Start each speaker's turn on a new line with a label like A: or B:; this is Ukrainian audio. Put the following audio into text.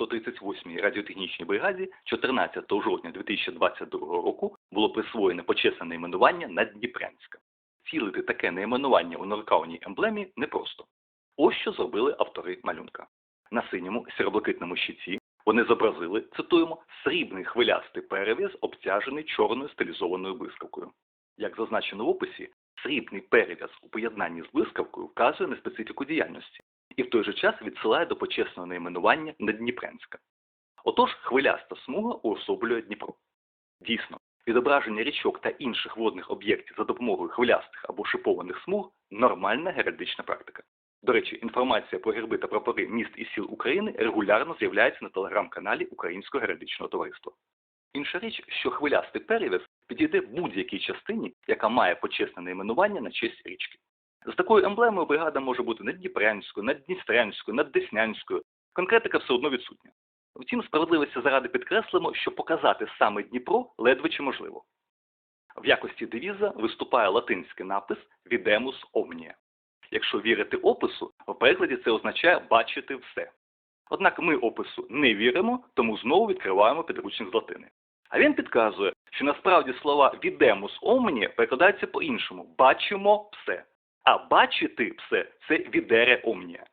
A: 138-й радіотехнічній бригаді 14 жовтня 2022 року було присвоєне почесне найменування Наддніпрянська. Цілити таке найменування у норкауній емблемі непросто. Ось що зробили автори малюнка. На синьому сіроблакитному щиті вони зобразили, цитуємо, срібний хвилястий перев'яз, обтяжений чорною стилізованою блискавкою. Як зазначено в описі, срібний перев'яз у поєднанні з блискавкою вказує на специфіку діяльності і в той же час відсилає до почесного найменування Надніпрянська. Отож, хвиляста смуга уособлює Дніпро. Дійсно, відображення річок та інших водних об'єктів за допомогою хвилястих або шипованих смуг нормальна геральдична практика. До речі, інформація про герби та прапори міст і сіл України регулярно з'являється на телеграм-каналі Українського геральдичного товариства. Інша річ, що хвилястий перев'яз підійде будь-якій частині, яка має почесне найменування на честь річки. Такою емблемою бригада може бути наддніпрянською, наддністрянською, наддеснянською. Конкретика все одно відсутня. Втім, справедливості заради підкреслимо, що показати саме Дніпро ледве чи можливо. В якості девіза виступає латинський напис Відемус Omnia. Якщо вірити опису, в перекладі це означає бачити все. Однак ми опису не віримо, тому знову відкриваємо підручник з латини. А він підказує, що насправді слова відемус омні перекладаються по-іншому бачимо все. А бачити все це відере омнія.